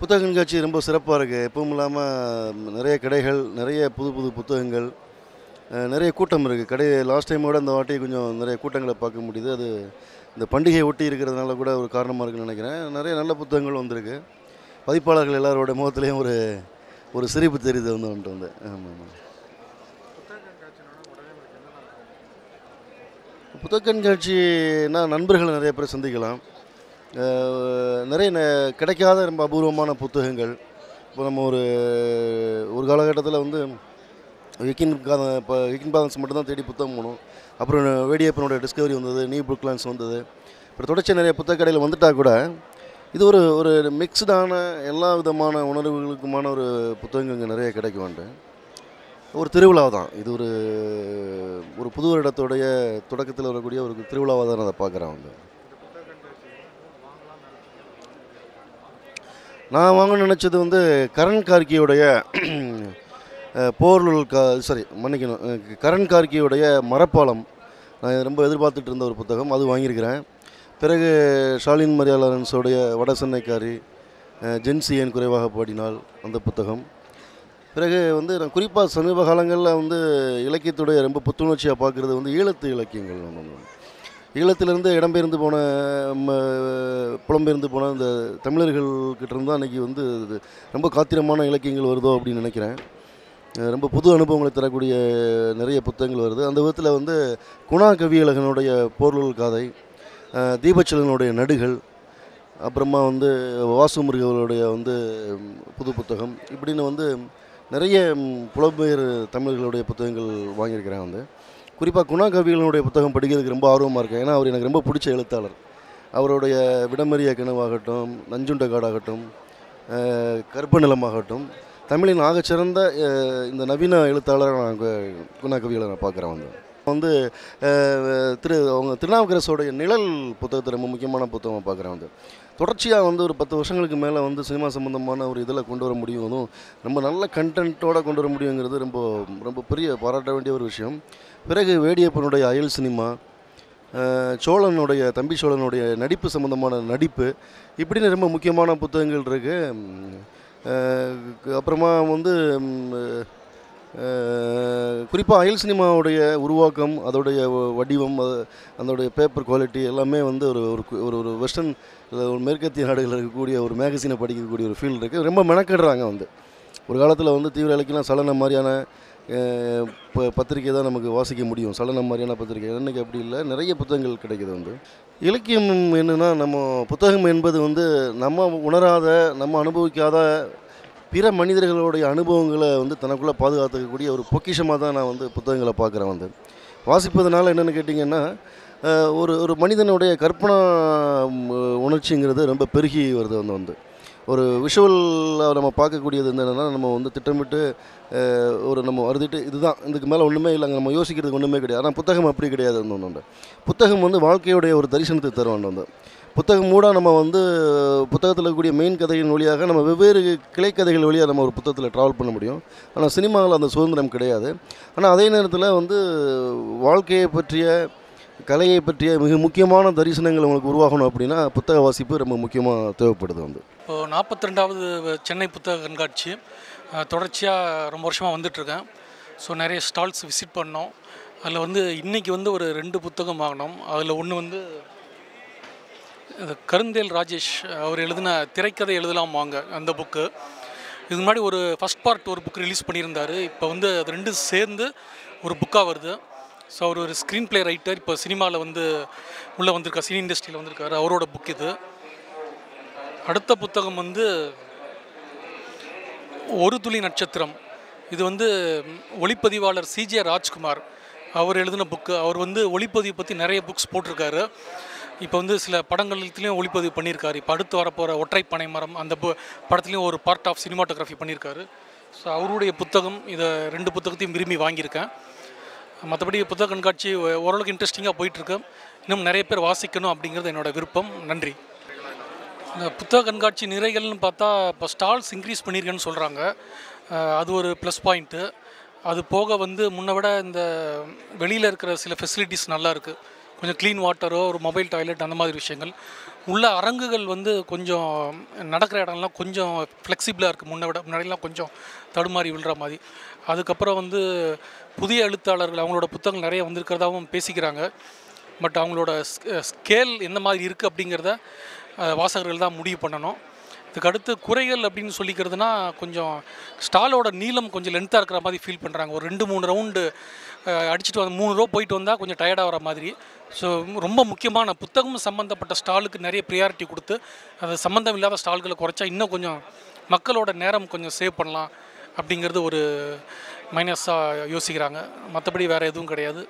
புத்தக கண்காட்சி ரொம்ப சிறப்பாக இருக்குது எப்பவும் இல்லாமல் நிறைய கடைகள் நிறைய புது புது புத்தகங்கள் நிறைய கூட்டம் இருக்குது கடை லாஸ்ட் டைமோட இந்த வாட்டி கொஞ்சம் நிறைய கூட்டங்களை பார்க்க முடியுது. அது இந்த பண்டிகையை ஒட்டி இருக்கிறதுனால கூட ஒரு காரணமாக இருக்குன்னு நினைக்கிறேன். நிறைய நல்ல புத்தகங்கள் வந்திருக்கு. பதிப்பாளர்கள் எல்லாரோட முகத்துலேயும் ஒரு ஒரு சிரிப்பு தெரியுது வந்து வந்துட்டு வந்து. ஆமாம் ஆமாம் புத்தக கண்காட்சினா நண்பர்களை நிறைய பேர் சந்திக்கலாம். நிறைய ந- கிடைக்காத ரொம்ப அபூர்வமான புத்தகங்கள். இப்போ நம்ம ஒரு ஒரு காலகட்டத்தில் வந்து விக்கின் காதன் இப்போ விக்கின் பாதன்ஸ் மட்டும்தான் தேடி புத்தகம் போகணும் அப்புறம் வேடியப்பனோட டிஸ்கவரி வந்தது நியூ புக்லான்ஸ் வந்தது. அப்புறம் தொடர்ச்சி நிறைய புத்தக கடையில் வந்துட்டால் கூட இது ஒரு ஒரு மிக்ஸ்டான எல்லா விதமான உணர்வுகளுக்குமான ஒரு புத்தகங்கள் இங்கே நிறைய கிடைக்கும் ஒரு திருவிழா தான் இது ஒரு ஒரு புது வருடத்துடைய தொடக்கத்தில் வரக்கூடிய ஒரு திருவிழாவாக தான் அதை பார்க்குறேன் அவங்க நான் வாங்க நினச்சது வந்து கரண் கார்கியோடைய போர்லுள் போர்லுல் கா சாரி மன்னிக்கணும். கரண் கார்கியோடைய மரப்பாலம். நான் ரொம்ப எதிர்பார்த்துட்டு இருந்த ஒரு புத்தகம். அது வாங்கியிருக்கிறேன். பிறகு ஷாலின் மரியா லாரன்ஸோடைய வட சென்னைக்காரி ஜென்சி ஏன் குறைவாக பாடினால் அந்த புத்தகம். பிறகு வந்து நான் குறிப்பாக சமீப காலங்களில் வந்து இலக்கியத்துடைய ரொம்ப புத்துணர்ச்சியாக பார்க்குறது வந்து ஈழத்து இலக்கியங்கள். நம்ம ஈழத்திலிருந்து இடம்பெயர்ந்து போன ம, புலம்பெயர்ந்து போன இந்த தமிழர்கள்கிட்ட இருந்து தான் அன்றைக்கி வந்து ரொம்ப காத்திரமான இலக்கியங்கள் வருதோ அப்படின்னு நினைக்கிறேன். ரொம்ப புது அனுபவங்களை தரக்கூடிய நிறைய புத்தகங்கள் வருது. அந்த விதத்தில் வந்து குணா கவியழகனுடைய போர்லுள் காதை தீபச்சலனுடைய நடுகள் அப்புறமா வந்து வாசு முருகவர்களுடைய வந்து புது புத்தகம் இப்படின்னு வந்து நிறைய புலம்பெயர் தமிழர்களுடைய புத்தகங்கள் வாங்கியிருக்கிறேன் வந்து. குறிப்பாக குணா கவிகளுடைய புத்தகம் படிக்கிறதுக்கு ரொம்ப ஆர்வமாக இருக்கேன் ஏன்னா அவர் எனக்கு ரொம்ப பிடிச்ச எழுத்தாளர். அவருடைய விடமறிய கிணவாகட்டும் நஞ்சுண்ட காடாகட்டும் அஹ், நிலமாகட்டும் தமிழின் ஆகச்சிறந்த இந்த நவீன எழுத்தாளரை நான் குணா கவிகளை நான் பார்க்குறேன் வந்து. வந்து திரு அவங்க திருநாவுக்கரசோடைய நிழல் புத்தகத்தை ரொம்ப முக்கியமான புத்தகம் பார்க்குறேன் வந்து. தொடர்ச்சியாக வந்து ஒரு பத்து வருஷங்களுக்கு மேலே வந்து சினிமா சம்மந்தமான ஒரு இதில் கொண்டு வர முடியும் அதுவும் ரொம்ப நல்ல கண்டென்ட்டோடு கொண்டு வர முடியுங்கிறது ரொம்ப ரொம்ப பெரிய பாராட்ட வேண்டிய ஒரு விஷயம். பிறகு வேடியப்பனுடைய அயல் சினிமா சோழனுடைய தம்பி சோழனுடைய நடிப்பு சம்மந்தமான நடிப்பு இப்படின்னு ரொம்ப முக்கியமான புத்தகங்கள் இருக்குது அப்புறமா வந்து குறிப்பாக அயல் சினிமாவுடைய உருவாக்கம் அதோடைய வடிவம் அது அதோடைய பேப்பர் குவாலிட்டி எல்லாமே வந்து ஒரு ஒரு ஒரு ஒரு வெஸ்டர்ன் ஒரு மேற்கத்திய நாடுகளில் இருக்கக்கூடிய ஒரு மேகசினை படிக்கக்கூடிய ஒரு ஃபீல் இருக்குது ரொம்ப மெனக்கெடுறாங்க வந்து. ஒரு காலத்தில் வந்து தீவிர இலக்கியம் சலனம் மாதிரியான அஹ், ப பத்திரிக்கை தான் நமக்கு வாசிக்க முடியும். சலனம் மாதிரியான பத்திரிக்கை எனக்கு அப்படி இல்லை நிறைய புத்தகங்கள் கிடைக்குது வந்து. இலக்கியம் என்னன்னா நம்ம புத்தகம் என்பது வந்து நம்ம உணராத நம்ம அனுபவிக்காத பிற மனிதர்களுடைய அனுபவங்களை வந்து தனக்குள்ளே பாதுகாத்துக்கக்கூடிய ஒரு பொக்கிஷமாக தான் நான் வந்து புத்தகங்களை பார்க்குறேன் வந்து. வாசிப்பதனால என்னென்னு கேட்டிங்கன்னா ஒரு ஒரு மனிதனுடைய கற்பனா உணர்ச்சிங்கிறது ரொம்ப பெருகி வருது வந்து வந்து. ஒரு விஷுவலாக நம்ம பார்க்கக்கூடியது என்னென்னா நம்ம வந்து திட்டமிட்டு ஒரு நம்ம வருதிட்டு இதுதான் இதுக்கு மேலே ஒன்றுமே இல்லைங்க நம்ம யோசிக்கிறதுக்கு ஒன்றுமே கிடையாது. ஆனால் புத்தகம் அப்படி கிடையாது வந்து ஒன்று புத்தகம் வந்து வாழ்க்கையுடைய ஒரு தரிசனத்தை தரும் வந்து. புத்தகம் மூட நம்ம வந்து புத்தகத்தில் இருக்கக்கூடிய மெயின் கதையின் வழியாக நம்ம வெவ்வேறு கிளைக்கதைகள் வழியாக நம்ம ஒரு புத்தகத்தில் ட்ராவல் பண்ண முடியும். ஆனால் சினிமாவில் அந்த சுதந்திரம் கிடையாது. ஆனால் அதே நேரத்தில் வந்து வாழ்க்கையை பற்றிய கலையை பற்றிய மிக முக்கியமான தரிசனங்கள் உங்களுக்கு உருவாகணும் அப்படின்னா புத்தக வாசிப்பு ரொம்ப முக்கியமாக தேவைப்படுது வந்து. இப்போது நாற்பத்தி ரெண்டாவது சென்னை புத்தக கண்காட்சி தொடர்ச்சியாக ரொம்ப வருஷமாக வந்துட்டுருக்கேன். ஸோ நிறைய ஸ்டால்ஸ் விசிட் பண்ணோம். அதில் வந்து இன்றைக்கி வந்து ஒரு ரெண்டு புத்தகம் வாங்கினோம். அதில் ஒன்று வந்து கருந்தேல் ராஜேஷ் அவர் எழுதின திரைக்கதை எழுதலாம் வாங்க அந்த புக்கு இது முன்னாடி ஒரு ஃபஸ்ட் பார்ட் ஒரு புக் ரிலீஸ் பண்ணியிருந்தார். இப்போ வந்து அது ரெண்டும் சேர்ந்து ஒரு புக்காக வருது. ஸோ அவர் ஒரு ஸ்க்ரீன் பிளே ரைட்டர் இப்போ சினிமாவில் வந்து உள்ளே வந்திருக்கார் சினி இண்டஸ்ட்ரியில் வந்திருக்காரு அவரோட புக் இது. அடுத்த புத்தகம் வந்து ஒரு துளி நட்சத்திரம். இது வந்து ஒளிப்பதிவாளர் சிஜே ராஜ்குமார் அவர் எழுதின புக்கு அவர் வந்து ஒளிப்பதிவு பற்றி நிறைய புக்ஸ் போட்டிருக்காரு. இப்போ வந்து சில படங்கள்லையும் ஒளிப்பதிவு பண்ணியிருக்காரு. இப்போ அடுத்து வரப்போகிற ஒற்றை பனை மரம் அந்த படத்துலையும் ஒரு பார்ட் ஆஃப் சினிமாட்டோகிராஃபி பண்ணியிருக்காரு. ஸோ அவருடைய புத்தகம் இதை ரெண்டு புத்தகத்தையும் விரும்பி வாங்கியிருக்கேன். மற்றபடி புத்தக கண்காட்சி ஓரளவுக்கு இன்ட்ரெஸ்டிங்காக போயிட்டுருக்கு. இன்னும் நிறைய பேர் வாசிக்கணும் அப்படிங்கிறது என்னோட விருப்பம். நன்றி. இந்த புத்தக கண்காட்சி நிறைகள்னு பார்த்தா இப்போ ஸ்டால்ஸ் இன்க்ரீஸ் பண்ணியிருக்கேன்னு சொல்கிறாங்க அது ஒரு ப்ளஸ் பாயிண்ட்டு அது போக வந்து முன்ன விட இந்த வெளியில் இருக்கிற சில ஃபெசிலிட்டிஸ் நல்லா இருக்குது கொஞ்சம் க்ளீன் வாட்டரோ ஒரு மொபைல் டாய்லெட் அந்த மாதிரி விஷயங்கள். உள்ள அரங்குகள் வந்து கொஞ்சம் நடக்கிற இடம்லாம் கொஞ்சம் ஃப்ளெக்சிபிளாக இருக்குது முன்ன விட முன்னாடிலாம் கொஞ்சம் தடுமாறி விழுற மாதிரி. அதுக்கப்புறம் வந்து புதிய எழுத்தாளர்கள் அவங்களோட புத்தகங்கள் நிறைய வந்திருக்கிறதாவும் பேசிக்கிறாங்க. பட் அவங்களோட ஸ்கேல் எந்த மாதிரி இருக்குது அப்படிங்கிறத வாசகர்கள் தான் முடிவு பண்ணணும். இதுக்கு அடுத்து குறைகள் அப்படின்னு சொல்லிக்கிறதுனா கொஞ்சம் ஸ்டாலோட நீளம் கொஞ்சம் லென்த்தாக இருக்கிற மாதிரி ஃபீல் பண்ணுறாங்க ஒரு ரெண்டு மூணு ரவுண்டு அடிச்சுட்டு வந்து மூணு ரூபா போயிட்டு வந்தால் கொஞ்சம் டயர்டாக வர மாதிரி. ஸோ ரொம்ப முக்கியமான புத்தகம் சம்மந்தப்பட்ட ஸ்டாலுக்கு நிறைய ப்ரியாரிட்டி கொடுத்து அது சம்மந்தம் இல்லாத ஸ்டால்களை குறைச்சா இன்னும் கொஞ்சம் மக்களோட நேரம் கொஞ்சம் சேவ் பண்ணலாம் அப்படிங்கிறது ஒரு மைனஸாக யோசிக்கிறாங்க. மற்றபடி வேறு எதுவும் கிடையாது.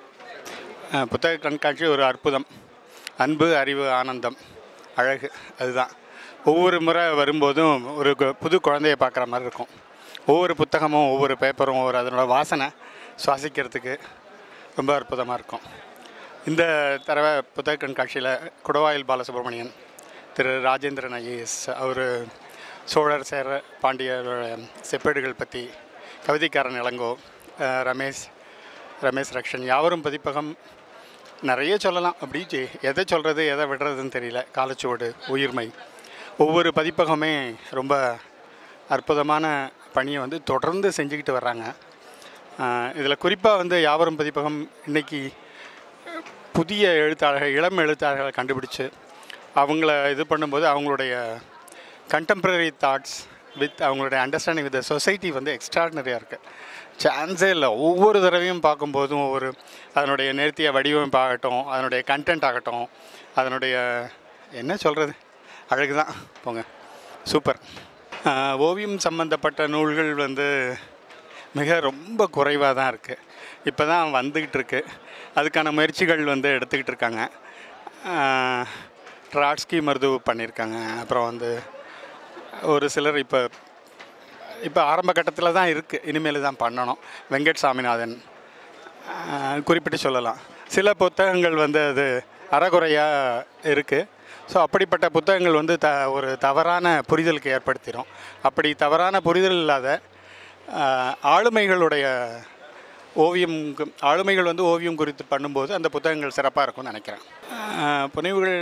புத்தக கண்காட்சி ஒரு அற்புதம். அன்பு அறிவு ஆனந்தம் அழகு அதுதான். ஒவ்வொரு முறை வரும்போதும் ஒரு கு- புது குழந்தைய பார்க்குற மாதிரி இருக்கும். ஒவ்வொரு புத்தகமும் ஒவ்வொரு பேப்பரும் ஒவ்வொரு அதனோட வாசனை சுவாசிக்கிறதுக்கு ரொம்ப அற்புதமாக இருக்கும். இந்த தடவை புத்தக கண்காட்சியில் குடவாயில் பாலசுப்ரமணியன் திரு ராஜேந்திரன் ஐஏஎஸ் அவர் சோழர் சேர பாண்டியரோட செப்பேடுகள் பற்றி கவிதைக்காரன் இளங்கோ ரமேஷ் ரமேஷ் ரக்ஷன் யாவரும் பதிப்பகம் நிறைய சொல்லலாம். அப்படி எதை சொல்கிறது எதை விடுறதுன்னு தெரியல. காலச்சுவடு உயிர்மை. ஒவ்வொரு பதிப்பகமே ரொம்ப அற்புதமான பணியை வந்து தொடர்ந்து செஞ்சுக்கிட்டு வர்றாங்க. இதில் குறிப்பாக வந்து யாவரும் பதிப்பகம் இன்னைக்கு புதிய எழுத்தாளர்கள் இளம் எழுத்தாளர்களை கண்டுபிடிச்சு அவங்கள இது பண்ணும்போது அவங்களுடைய கண்டெம்ப்ரரி தாட்ஸ் வித் அவங்களுடைய அண்டர்ஸ்டாண்டிங் வித் சொசைட்டி வந்து எக்ஸ்ட்ராடினரியாக இருக்குது சான்ஸே இல்லை. ஒவ்வொரு தடவையும் பார்க்கும்போதும் ஒவ்வொரு அதனுடைய நேர்த்திய வடிவமைப்பு ஆகட்டும் அதனுடைய கண்டென்ட் ஆகட்டும் அதனுடைய என்ன சொல்கிறது அழகு தான் போங்க சூப்பர் ஓவியம் சம்மந்தப்பட்ட நூல்கள் வந்து மிக ரொம்ப குறைவாக தான் இருக்குது இப்போ தான் வந்துக்கிட்டு இருக்கு அதுக்கான முயற்சிகள் வந்து எடுத்துக்கிட்டு இருக்காங்க ட்ராட்ஸ்கி மருது பண்ணியிருக்காங்க. அப்புறம் வந்து ஒரு சிலர் இப்போ இப்போ ஆரம்ப கட்டத்தில் தான் இருக்குது இனிமேல் தான் பண்ணணும். வெங்கட் சாமிநாதன் குறிப்பிட்டு சொல்லலாம். சில புத்தகங்கள் வந்து அது அறகுறையாக இருக்குது ஸோ அப்படிப்பட்ட புத்தகங்கள் வந்து த ஒரு தவறான புரிதலுக்கு ஏற்படுத்திடும் அப்படி தவறான புரிதல் இல்லாத ஆளுமைகளுடைய ஓவியம் ஆளுமைகள் வந்து ஓவியம் குறித்து பண்ணும்போது அந்த புத்தகங்கள் சிறப்பாக இருக்கும்னு நினைக்கிறேன். புனைவுகள்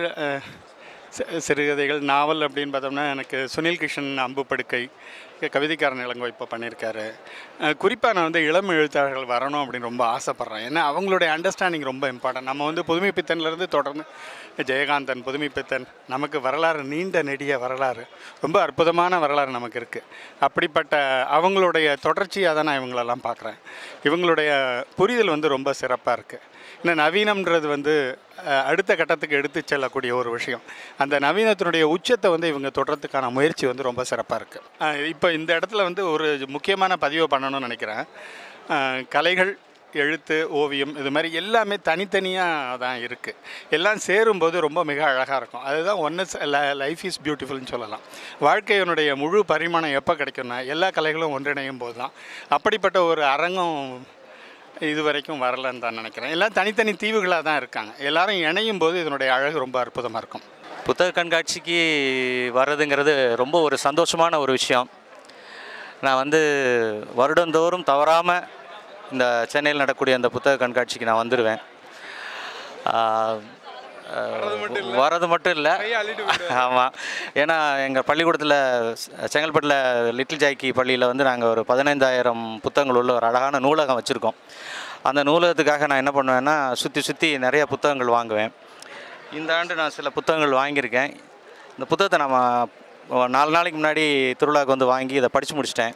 சிறுகதைகள் நாவல் அப்படின்னு பார்த்தோம்னா எனக்கு சுனில் கிருஷ்ணன் அம்பு படுக்கை கவிதைக்காரன் இளங்கோ இப்போ பண்ணியிருக்காரு குறிப்பாக நான் வந்து இளம் எழுத்தாளர்கள் வரணும் அப்படின்னு ரொம்ப ஆசைப்பட்றேன். ஏன்னா அவங்களுடைய அண்டர்ஸ்டாண்டிங் ரொம்ப இம்பார்ட்டன்ட் நம்ம வந்து புதுமை பித்தன்லேருந்து தொடர்ந்து ஜெயகாந்தன் புதுமை பித்தன் நமக்கு வரலாறு நீண்ட நெடிய வரலாறு ரொம்ப அற்புதமான வரலாறு நமக்கு இருக்குது அப்படிப்பட்ட அவங்களுடைய தொடர்ச்சியாக தான் நான் இவங்களெல்லாம் பார்க்குறேன் இவங்களுடைய புரிதல் வந்து ரொம்ப சிறப்பாக இருக்குது ஏன்னா நவீனம்ன்றது வந்து அடுத்த கட்டத்துக்கு எடுத்து செல்லக்கூடிய ஒரு விஷயம். அந்த நவீனத்தினுடைய உச்சத்தை வந்து இவங்க தொடர்றதுக்கான முயற்சி வந்து ரொம்ப சிறப்பாக இருக்குது இப்போ இந்த இடத்துல வந்து ஒரு முக்கியமான பதிவை பண்ணணும்னு நினைக்கிறேன். கலைகள் எழுத்து ஓவியம் இது மாதிரி எல்லாமே தனித்தனியாக தான் இருக்குது எல்லாம் சேரும்போது ரொம்ப மிக அழகாக இருக்கும். அதுதான் ஒன்று லைஃப் இஸ் பியூட்டிஃபுல்னு சொல்லலாம். வாழ்க்கையினுடைய முழு பரிமாணம் எப்போ கிடைக்கும்னா எல்லா கலைகளும் ஒன்றிணையும் போது தான் அப்படிப்பட்ட ஒரு அரங்கம் இது வரைக்கும் வரலன்னு தான் நினைக்கிறேன். எல்லாம் தனித்தனி தீவுகளாக தான் இருக்காங்க. எல்லாரும் இணையும் போது இதனுடைய அழகு ரொம்ப அற்புதமாக இருக்கும். புத்தக கண்காட்சிக்கு வர்றதுங்கிறது ரொம்ப ஒரு சந்தோஷமான ஒரு விஷயம். நான் வந்து வருடந்தோறும் தவறாமல் இந்த சென்னையில் நடக்கக்கூடிய அந்த புத்தக கண்காட்சிக்கு நான் வந்துடுவேன் வர்றது மட்டும் இல்லை. ஆமாம் ஏன்னா எங்கள் பள்ளிக்கூடத்தில் செங்கல்பட்டில் லிட்டில் ஜாக்கி பள்ளியில் வந்து நாங்கள் ஒரு பதினைந்தாயிரம் புத்தகங்கள் உள்ள ஒரு அழகான நூலகம் வச்சுருக்கோம். அந்த நூலகத்துக்காக நான் என்ன பண்ணுவேன்னா சுற்றி சுற்றி நிறைய புத்தகங்கள் வாங்குவேன். இந்த ஆண்டு நான் சில புத்தகங்கள் வாங்கியிருக்கேன். இந்த புத்தகத்தை நம்ம நாலு நாளைக்கு முன்னாடி திருவிழாவுக்கு வந்து வாங்கி இதை படித்து முடிச்சிட்டேன்.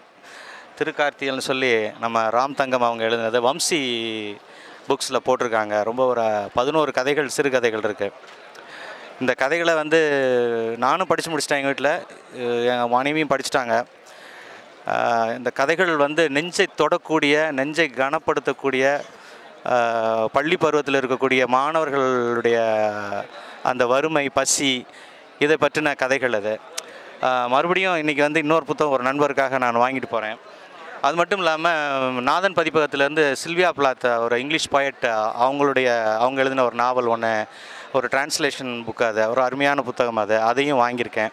திருக்கார்த்திகள்னு சொல்லி நம்ம ராம் தங்கம் அவங்க எழுதினது வம்சி புக்ஸில் போட்டிருக்காங்க. ரொம்ப ஒரு பதினோரு கதைகள் சிறுகதைகள் இருக்குது இந்த கதைகளை வந்து நானும் படித்து முடிச்சிட்டேன் எங்கள் வீட்டில் எங்கள் மனைவியும் படிச்சிட்டாங்க. இந்த கதைகள் வந்து நெஞ்சை தொடக்கூடிய நெஞ்சை கனப்படுத்தக்கூடிய பள்ளி பருவத்தில் இருக்கக்கூடிய மாணவர்களுடைய அந்த வறுமை பசி இதை பற்றின கதைகள் அது. மறுபடியும் இன்றைக்கி வந்து இன்னொரு புத்தகம் ஒரு நண்பருக்காக நான் வாங்கிட்டு போகிறேன் அது மட்டும் இல்லாமல் நாதன் பதிப்பகத்திலேருந்து சில்வியா பிளாத் ஒரு இங்கிலீஷ் பாயட் அவங்களுடைய அவங்க எழுதின ஒரு நாவல் ஒன்று ஒரு டிரான்ஸ்லேஷன் புக் அது ஒரு அருமையான புத்தகம் அது அதையும் வாங்கியிருக்கேன்.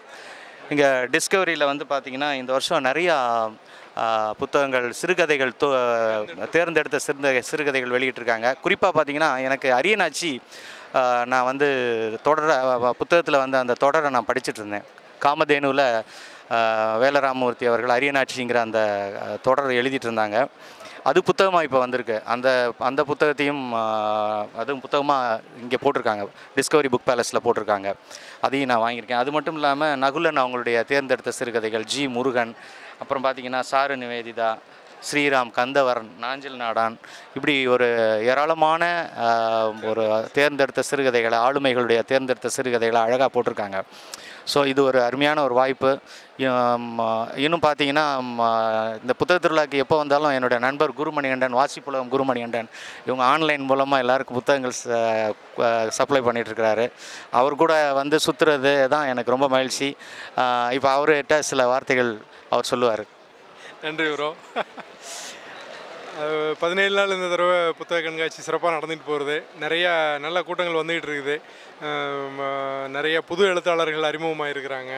இங்கே டிஸ்கவரியில் வந்து பார்த்திங்கன்னா இந்த வருஷம் நிறையா புத்தகங்கள் சிறுகதைகள் தோ தேர்ந்தெடுத்த சிறுந்த சிறுகதைகள் வெளியிட்டிருக்காங்க. குறிப்பாக பார்த்தீங்கன்னா எனக்கு அரியனாச்சி நான் வந்து தொடர புத்தகத்தில் வந்து அந்த தொடரை நான் படிச்சுட்டு இருந்தேன். காமதேனுவில் வேலராமூர்த்தி அவர்கள் அரியநாட்சிங்கிற அந்த தொடர் எழுதிட்டு இருந்தாங்க அது புத்தகமாக இப்போ வந்திருக்கு. அந்த அந்த புத்தகத்தையும் அதுவும் புத்தகமாக இங்கே போட்டிருக்காங்க. டிஸ்கவரி புக் பேலஸில் போட்டிருக்காங்க. அதையும் நான் வாங்கியிருக்கேன். அது மட்டும் இல்லாமல் நகுலன் அவங்களுடைய தேர்ந்தெடுத்த சிறுகதைகள் ஜி முருகன் அப்புறம் பார்த்தீங்கன்னா சாரு நிவேதிதா ஸ்ரீராம் கந்தவரன் நாஞ்சில் நாடான் இப்படி ஒரு ஏராளமான ஒரு தேர்ந்தெடுத்த சிறுகதைகளை ஆளுமைகளுடைய தேர்ந்தெடுத்த சிறுகதைகளை அழகாக போட்டிருக்காங்க. ஸோ இது ஒரு அருமையான ஒரு வாய்ப்பு. இன்னும் பார்த்தீங்கன்னா இந்த புத்தக திருவிழாக்கு எப்போ வந்தாலும் என்னுடைய நண்பர் குருமணிகண்டன் வாசிப்புலகம் குருமணிகண்டன் இவங்க ஆன்லைன் மூலமாக எல்லாருக்கும் புத்தகங்கள் சப்ளை பண்ணிகிட்ருக்கிறாரு அவர் கூட வந்து சுற்றுறது தான் எனக்கு ரொம்ப மகிழ்ச்சி. இப்போ அவர்கிட்ட சில வார்த்தைகள் அவர் சொல்லுவார். நன்றி ப்ரோ. பதினேழு நாள் இந்த தடவை புத்தக கண்காட்சி சிறப்பாக நடந்துட்டு போகிறது நிறையா நல்ல கூட்டங்கள் வந்துகிட்டு இருக்குது. நிறைய புது எழுத்தாளர்கள் அறிமுகமாக இருக்கிறாங்க.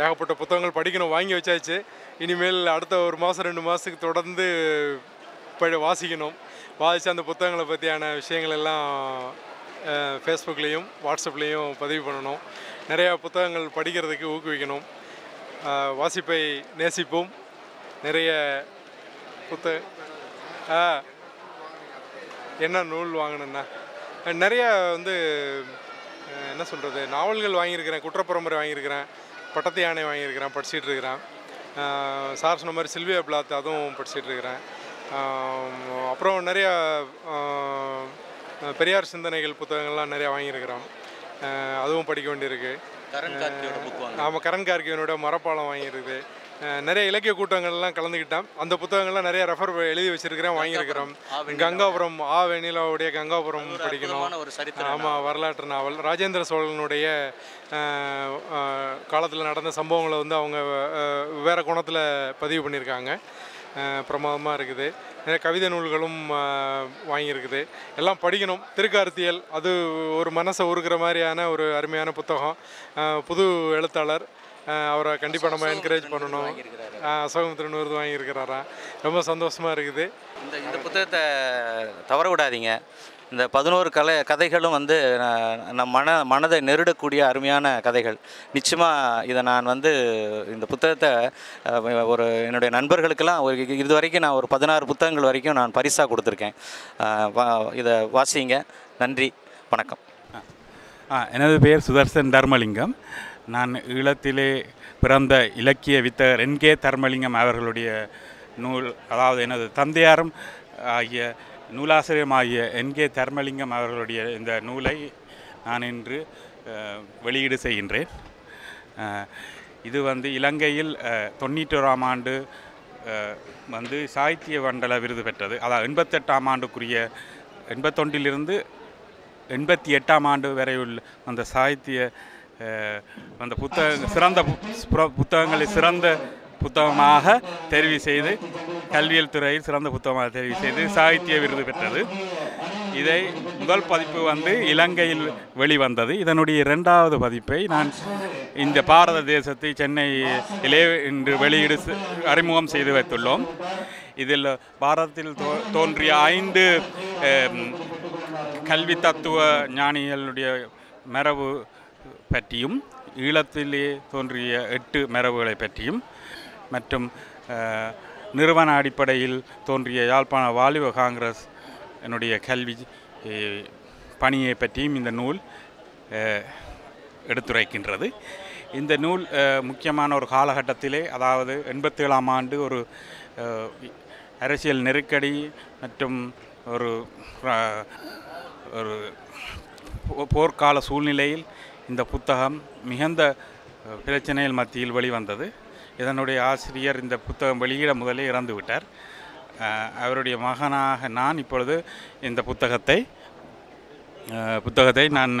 ஏகப்பட்ட புத்தகங்கள் படிக்கணும் வாங்கி வச்சாச்சு. இனிமேல் அடுத்த ஒரு மாதம் ரெண்டு மாதத்துக்கு தொடர்ந்து படி வாசிக்கணும். வாசித்து அந்த புத்தகங்களை பற்றியான விஷயங்கள் எல்லாம் ஃபேஸ்புக்லேயும் வாட்ஸ்அப்லேயும் பதிவு பண்ணணும். நிறையா புத்தகங்கள் படிக்கிறதுக்கு ஊக்குவிக்கணும். வாசிப்பை நேசிப்போம். நிறைய புத்த ஆ என்ன நூல் வாங்கினேன்னா நிறைய வந்து என்ன சொல்கிறது நாவல்கள் வாங்கியிருக்கிறேன் குற்றப்பரம்பரை வாங்கியிருக்கிறேன் பட்டத்து யானை வாங்கியிருக்கிறேன் படிச்சிட்டு இருக்கிறேன். சார் சொன்ன மாதிரி சில்வியா பிளாத் அதுவும் படிச்சிட்டு இருக்கிறேன். அப்புறம் நிறைய பெரியார் சிந்தனைகள் புத்தகங்கள்லாம் நிறையா வாங்கியிருக்கிறோம். அதுவும் படிக்க வேண்டியிருக்கு. ஆமாம் கரண் கார்கியனோட மரப்பாலம் வாங்கியிருக்குது நிறைய இலக்கிய கூட்டங்கள்லாம் கலந்துக்கிட்டேன். அந்த புத்தகங்கள்லாம் நிறைய ரெஃபர் எழுதி வச்சிருக்கிறேன் வாங்கியிருக்கிறோம். கங்காபுரம் ஆ வெண்ணிலாவுடைய கங்காபுரம் படிக்கணும். ஆமாம் வரலாற்று நாவல். ராஜேந்திர சோழனுடைய காலத்தில் நடந்த சம்பவங்களை வந்து அவங்க வேற கோணத்தில் பதிவு பண்ணியிருக்காங்க. பிரமாதமாக இருக்குது. நிறைய கவிதை நூல்களும் வாங்கியிருக்குது. எல்லாம் படிக்கணும். திருக்கார்த்தியல் அது ஒரு மனசை உருக்குற மாதிரியான ஒரு அருமையான புத்தகம். புது எழுத்தாளர் அவரை கண்டிப்பாக நம்ம என்கரேஜ் பண்ணணும். அசோகமித்திரன் விருது வாங்கியிருக்கிறாரா? ரொம்ப சந்தோஷமாக இருக்குது. இந்த இந்த புத்தகத்தை தவற விடாதீங்க. இந்த பதினோரு கலை கதைகளும் வந்து நம் மன மனதை நெருடக்கூடிய அருமையான கதைகள். நிச்சயமாக இதை நான் வந்து இந்த புத்தகத்தை ஒரு என்னுடைய நண்பர்களுக்கெல்லாம் ஒரு இது- வரைக்கும் நான் ஒரு பதினாறு புத்தகங்கள் வரைக்கும் நான் பரிசாக கொடுத்துருக்கேன். இதை வாசிங்க. நன்றி. வணக்கம். எனது பெயர் சுதர்சன் தர்மலிங்கம். நான் ஈழத்திலே பிறந்த இலக்கிய வித்தகர் என்கே தர்மலிங்கம் அவர்களுடைய நூல் அதாவது எனது தந்தையாரும் ஆகிய நூலாசிரியம் ஆகிய என் கே தர்மலிங்கம் அவர்களுடைய இந்த நூலை நான் இன்று வெளியீடு செய்கின்றேன். இது வந்து இலங்கையில் தொண்ணூற்றோராம் ஆண்டு வந்து சாகித்ய மண்டல விருது பெற்றது. அதாவது எண்பத்தெட்டாம் ஆண்டுக்குரிய எண்பத்தொன்றிலிருந்து எண்பத்தி எட்டாம் ஆண்டு வரை உள்ள அந்த சாகித்ய அந்த புத்தக சிறந்த புத்தகங்களை சிறந்த புத்தகமாக தெரிவு செய்து கல்வியல் துறையில் சிறந்த புத்தகமாக தெரிவு செய்து சாகித்ய விருது பெற்றது. இதை முதல் பதிப்பு வந்து இலங்கையில் வெளிவந்தது. இதனுடைய இரண்டாவது பதிப்பை நான் இந்த பாரத தேசத்தை சென்னையிலே இன்று வெளியீடு அறிமுகம் செய்து வைத்துள்ளோம். இதில் பாரதத்தில் தோ- தோன்றிய ஐந்து கல்வி தத்துவ ஞானிகளுடைய மரபு பற்றியும் ஈழத்திலே தோன்றிய எட்டு மரபுகளை பற்றியும் மற்றும் நிறுவன அடிப்படையில் தோன்றிய யாழ்ப்பாண வாலிப காங்கிரஸ் என்னுடைய கல்வி பணியை பற்றியும் இந்த நூல் எடுத்துரைக்கின்றது. இந்த நூல் முக்கியமான ஒரு காலகட்டத்திலே அதாவது எண்பத்தேழாம் ஆண்டு ஒரு அரசியல் நெருக்கடி மற்றும் ஒரு ஒரு போ- போர்க்கால சூழ்நிலையில் இந்த புத்தகம் மிகுந்த அஹ், பிரச்சனைகள் மத்தியில் வெளிவந்தது. இதனுடைய ஆசிரியர் இந்த புத்தகம் வெளியிட முதலே இறந்து விட்டார் அவருடைய மகனாக நான் இப்பொழுது இந்த புத்தகத்தை புத்தகத்தை நான்